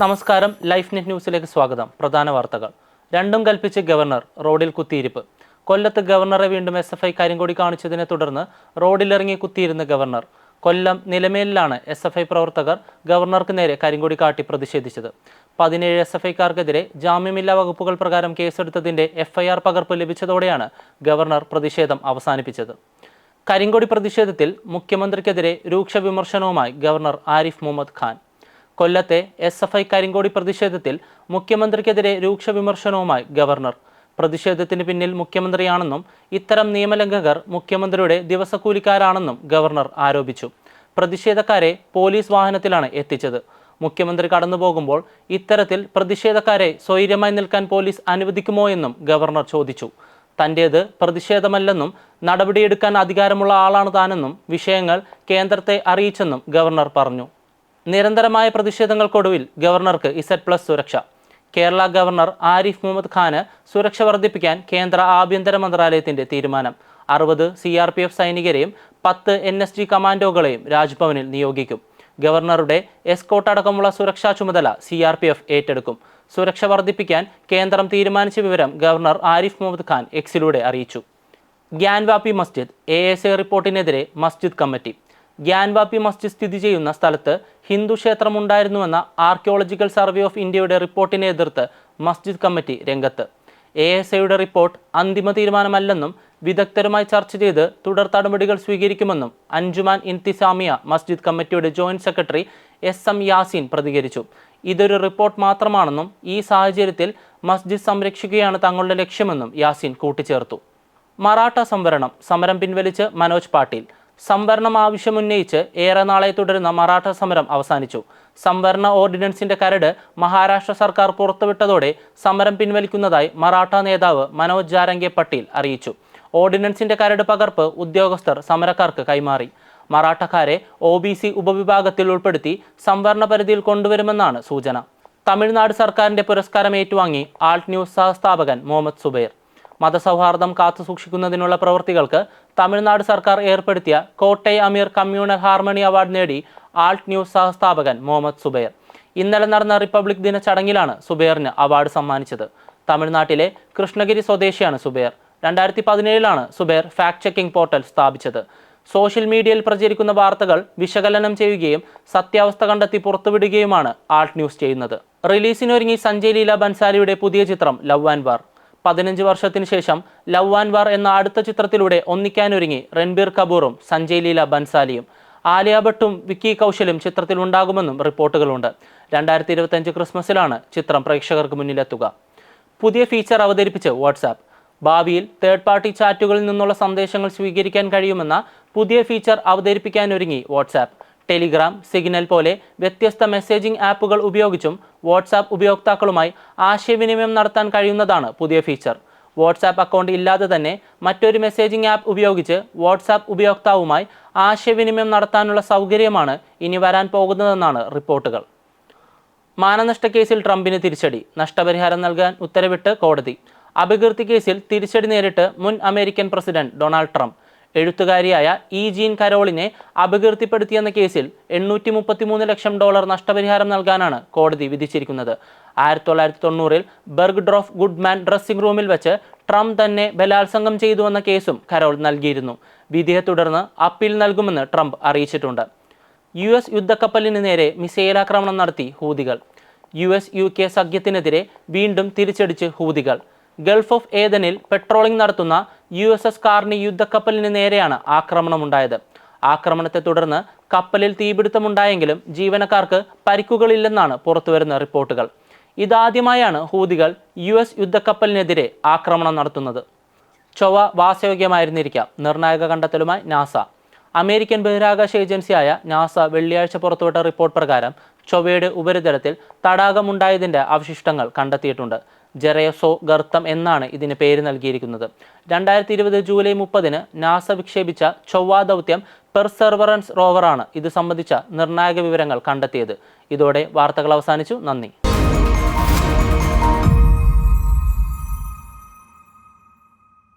നമസ്കാരം life net ന്യൂസിലേക്ക് സ്വാഗതം. പ്രധാന വാർത്തകൾ. രണ്ടും കൽപ്പിച്ച് ഗവർണർ റോഡിൽ കുത്തിയിരിപ്പ്. കൊല്ലത്ത് ഗവർണറെ വീണ്ടും എസ് എഫ് ഐ കരിങ്കൊടി കാണിച്ചതിനെ തുടർന്ന് റോഡിലിറങ്ങി കുത്തിയിരുന്ന ഗവർണർ. കൊല്ലം നിലമേലിലാണ് എസ് എഫ് ഐ പ്രവർത്തകർ ഗവർണർക്ക് നേരെ കരിങ്കൊടി കാട്ടി പ്രതിഷേധിച്ചത്. പതിനേഴ് എസ് എഫ് ഐക്കാർക്കെതിരെ ജാമ്യമില്ലാ വകുപ്പുകൾ പ്രകാരം കേസെടുത്തതിന്റെ എഫ്ഐആർ പകർപ്പ് ലഭിച്ചതോടെയാണ് ഗവർണർ പ്രതിഷേധം അവസാനിപ്പിച്ചത്. കരിങ്കൊടി പ്രതിഷേധത്തിൽ മുഖ്യമന്ത്രിക്കെതിരെ രൂക്ഷ വിമർശനവുമായി ഗവർണർ ആരിഫ് മുഹമ്മദ് ഖാൻ. കൊല്ലത്തെ എസ് എഫ് ഐ കരിങ്കോടി പ്രതിഷേധത്തിൽ മുഖ്യമന്ത്രിക്കെതിരെ രൂക്ഷ വിമർശനവുമായി ഗവർണർ. പ്രതിഷേധത്തിന് പിന്നിൽ മുഖ്യമന്ത്രിയാണെന്നും ഇത്തരം നിയമലംഘകർ മുഖ്യമന്ത്രിയുടെ ദിവസക്കൂലിക്കാരാണെന്നും ഗവർണർ ആരോപിച്ചു. പ്രതിഷേധക്കാരെ പോലീസ് വാഹനത്തിലാണ് എത്തിച്ചത്. മുഖ്യമന്ത്രി കടന്നുപോകുമ്പോൾ ഇത്തരത്തിൽ പ്രതിഷേധക്കാരെ സ്വൈര്യമായി നിൽക്കാൻ പോലീസ് അനുവദിക്കുമോ എന്നും ഗവർണർ ചോദിച്ചു. തന്റേത് പ്രതിഷേധമല്ലെന്നും നടപടിയെടുക്കാൻ അധികാരമുള്ള ആളാണ് താനെന്നും വിഷയങ്ങൾ കേന്ദ്രത്തെ അറിയിച്ചെന്നും ഗവർണർ പറഞ്ഞു. നിരന്തരമായ പ്രതിഷേധങ്ങൾക്കൊടുവിൽ ഗവർണർക്ക് ഇസറ്റ് പ്ലസ് സുരക്ഷ. കേരള ഗവർണർ ആരിഫ് മുഹമ്മദ് ഖാന് സുരക്ഷ വർദ്ധിപ്പിക്കാൻ കേന്ദ്ര ആഭ്യന്തര മന്ത്രാലയത്തിന്റെ തീരുമാനം. അറുപത് സി ആർ പി എഫ് സൈനികരെയും പത്ത് എൻ എസ് ജി കമാൻഡോകളെയും രാജ്ഭവനിൽ നിയോഗിക്കും. ഗവർണറുടെ എസ്കോട്ട് അടക്കമുള്ള സുരക്ഷാ ചുമതല സി ആർ പി എഫ് ഏറ്റെടുക്കും. സുരക്ഷ വർദ്ധിപ്പിക്കാൻ കേന്ദ്രം തീരുമാനിച്ച വിവരം ഗവർണർ ആരിഫ് മുഹമ്മദ് ഖാൻ എക്സിലൂടെ അറിയിച്ചു. Gyanvapi Masjid A S A റിപ്പോർട്ടിനെതിരെ Masjid committee. Gyanvapi Masjid സ്ഥിതി ചെയ്യുന്ന സ്ഥലത്ത് ഹിന്ദു ക്ഷേത്രമുണ്ടായിരുന്നുവെന്ന ആർക്കിയോളജിക്കൽ സർവേ ഓഫ് ഇന്ത്യയുടെ റിപ്പോർട്ടിനെ എതിർത്ത് മസ്ജിദ് കമ്മിറ്റി രംഗത്ത്. എ എസ് ഐയുടെ റിപ്പോർട്ട് അന്തിമ തീരുമാനമല്ലെന്നും വിദഗ്ധരുമായി ചർച്ച ചെയ്ത് തുടർ നടപടികൾ സ്വീകരിക്കുമെന്നും അഞ്ജുമാൻ ഇൻതിസാമിയ മസ്ജിദ് കമ്മിറ്റിയുടെ joint secretary S M Yaseen പ്രതികരിച്ചു. ഇതൊരു റിപ്പോർട്ട് മാത്രമാണെന്നും ഈ സാഹചര്യത്തിൽ മസ്ജിദ് സംരക്ഷിക്കുകയാണ് തങ്ങളുടെ ലക്ഷ്യമെന്നും യാസിൻ കൂട്ടിച്ചേർത്തു. മറാഠ സംവരണം സമരം പിൻവലിച്ച് മനോജ് പാട്ടീൽ. സംവരണം ആവശ്യമുന്നയിച്ച് ഏറെ നാളെ തുടരുന്ന മറാഠ സമരം അവസാനിച്ചു. സംവരണ ഓർഡിനൻസിന്റെ കരട് മഹാരാഷ്ട്ര സർക്കാർ പുറത്തുവിട്ടതോടെ സമരം പിൻവലിക്കുന്നതായി മറാഠ നേതാവ് മനോജ് ജാരംഗെ പട്ടീൽ അറിയിച്ചു. ഓർഡിനൻസിന്റെ കരട് പകർപ്പ് ഉദ്യോഗസ്ഥർ സമരക്കാർക്ക് കൈമാറി. മറാഠക്കാരെ ഒ ബി സി ഉപവിഭാഗത്തിൽ ഉൾപ്പെടുത്തി സംവരണ പരിധിയിൽ കൊണ്ടുവരുമെന്നാണ് സൂചന. തമിഴ്നാട് സർക്കാരിന്റെ പുരസ്കാരം ഏറ്റുവാങ്ങി ആൾട്ട് ന്യൂസ് സഹസ്ഥാപകൻ മുഹമ്മദ് സുബൈർ. മതസൗഹാർദ്ദം കാത്തുസൂക്ഷിക്കുന്നതിനുള്ള പ്രവൃത്തികൾക്ക് തമിഴ്നാട് സർക്കാർ ഏർപ്പെടുത്തിയ Kottai Ameer communal harmony award നേടി ആൾട്ട് ന്യൂസ് സഹസ്ഥാപകൻ മുഹമ്മദ് സുബൈർ. ഇന്നലെ നടന്ന റിപ്പബ്ലിക് ദിന ചടങ്ങിലാണ് സുബൈറിന് അവാർഡ് സമ്മാനിച്ചത്. തമിഴ്നാട്ടിലെ കൃഷ്ണഗിരി സ്വദേശിയാണ് സുബൈർ. രണ്ടായിരത്തി പതിനേഴിലാണ് സുബൈർ ഫാക്ട് ചെക്കിംഗ് പോർട്ടൽ സ്ഥാപിച്ചത്. സോഷ്യൽ മീഡിയയിൽ പ്രചരിക്കുന്ന വാർത്തകൾ വിശകലനം ചെയ്യുകയും സത്യാവസ്ഥ കണ്ടെത്തി പുറത്തുവിടുകയുമാണ് ആൾട്ട് ന്യൂസ് ചെയ്യുന്നത്. റിലീസിനൊരുങ്ങി സഞ്ജയ് ലീല ബൻസാലിയുടെ പുതിയ ചിത്രം ലവ് ആൻഡ് വാർ. പതിനഞ്ച് വർഷത്തിന് ശേഷം ലവ് ആൻഡ് വാർ എന്ന അടുത്ത ചിത്രത്തിലൂടെ ഒന്നിക്കാനൊരുങ്ങി രൺബീർ കപൂറും സഞ്ജയ് ലീല ബൻസാലിയും. ആലിയ ഭട്ടും വിക്കി കൗശലും ചിത്രത്തിൽ ഉണ്ടാകുമെന്നും റിപ്പോർട്ടുകളുണ്ട്. രണ്ടായിരത്തി ഇരുപത്തഞ്ച് ക്രിസ്മസിലാണ് ചിത്രം പ്രേക്ഷകർക്ക് മുന്നിലെത്തുക. പുതിയ ഫീച്ചർ അവതരിപ്പിച്ച് വാട്സാപ്പ് ഭാവിയിൽ തേർഡ് പാർട്ടി ചാറ്റുകളിൽ നിന്നുള്ള സന്ദേശങ്ങൾ സ്വീകരിക്കാൻ കഴിയുമെന്ന പുതിയ ഫീച്ചർ അവതരിപ്പിക്കാനൊരുങ്ങി വാട്സാപ്പ് ടെലിഗ്രാം സിഗ്നൽ പോലെ വ്യത്യസ്ത മെസ്സേജിംഗ് ആപ്പുകൾ ഉപയോഗിച്ചും വാട്സാപ്പ് ഉപയോക്താക്കളുമായി ആശയവിനിമയം നടത്താൻ കഴിയുന്നതാണ് പുതിയ ഫീച്ചർ. വാട്സാപ്പ് അക്കൗണ്ട് ഇല്ലാതെ തന്നെ മറ്റൊരു മെസ്സേജിംഗ് ആപ്പ് ഉപയോഗിച്ച് വാട്സാപ്പ് ഉപയോക്താവുമായി ആശയവിനിമയം നടത്താനുള്ള സൗകര്യമാണ് ഇനി വരാൻ പോകുന്നതെന്നാണ് റിപ്പോർട്ടുകൾ. മാനനഷ്ട കേസിൽ ട്രംപിന് തിരിച്ചടി നഷ്ടപരിഹാരം നൽകാൻ ഉത്തരവിട്ട് കോടതി. അപകീർത്തി കേസിൽ തിരിച്ചടി നേരിട്ട് മുൻ അമേരിക്കൻ പ്രസിഡന്റ് ഡൊണാൾഡ് ട്രംപ്. എഴുത്തുകാരിയായ ഇ ജീൻ കരോളിനെ അപകീർത്തിപ്പെടുത്തിയെന്ന കേസിൽ എണ്ണൂറ്റി മുപ്പത്തിമൂന്ന് ലക്ഷം ഡോളർ നഷ്ടപരിഹാരം നൽകാനാണ് കോടതി വിധിച്ചിരിക്കുന്നത്. ആയിരത്തി തൊള്ളായിരത്തി തൊണ്ണൂറിൽ ബർഗ് ഡ്രോഫ് ഗുഡ്മാൻ ഡ്രസ്സിംഗ് റൂമിൽ വെച്ച് ട്രംപ് തന്നെ ബലാത്സംഗം ചെയ്തുവെന്ന കേസും കരോൾ നൽകിയിരുന്നു. വിധിയെ തുടർന്ന് അപ്പീൽ നൽകുമെന്ന് ട്രംപ് അറിയിച്ചിട്ടുണ്ട്. യു എസ് യുദ്ധക്കപ്പലിന് നേരെ മിസൈൽ ആക്രമണം നടത്തി ഹൂതികൾ. യു എസ് യു കെ സഖ്യത്തിനെതിരെ വീണ്ടും തിരിച്ചടിച്ച് ഹൂതികൾ. ഗൾഫ് ഓഫ് ഏദനിൽ പെട്രോളിംഗ് നടത്തുന്ന യു എസ് എസ് കാർണി യുദ്ധക്കപ്പലിന് നേരെയാണ് ആക്രമണമുണ്ടായത്. ആക്രമണത്തെ തുടർന്ന് കപ്പലിൽ തീപിടുത്തമുണ്ടായെങ്കിലും ജീവനക്കാർക്ക് പരിക്കുകളില്ലെന്നാണ് പുറത്തുവരുന്ന റിപ്പോർട്ടുകൾ. ഇതാദ്യമായാണ് ഹൂതികൾ യു എസ് യുദ്ധക്കപ്പലിനെതിരെ ആക്രമണം നടത്തുന്നത്. ചൊവ്വ വാസയോഗ്യമായിരുന്നിരിക്കാം. നിർണായക കണ്ടെത്തലുമായി നാസ. അമേരിക്കൻ ബഹിരാകാശ ഏജൻസിയായ നാസ വെള്ളിയാഴ്ച പുറത്തുവിട്ട റിപ്പോർട്ട് പ്രകാരം ചൊവ്വയുടെ ഉപരിതലത്തിൽ തടാകമുണ്ടായതിന്റെ അവശിഷ്ടങ്ങൾ കണ്ടെത്തിയിട്ടുണ്ട്. ജെറേസോ ഗർത്തം എന്നാണ് ഇതിന് പേര് നൽകിയിരിക്കുന്നത്. രണ്ടായിരത്തി ഇരുപത് ജൂലൈ മുപ്പതിന് നാസ വിക്ഷേപിച്ച ചൊവ്വ ദൗത്യം പെർസെർവറൻസ് റോവറാണ് ഇത് സംബന്ധിച്ച നിർണായക വിവരങ്ങൾ കണ്ടെത്തിയത്. ഇതോടെ വാർത്തകൾ അവസാനിച്ചു. നന്ദി.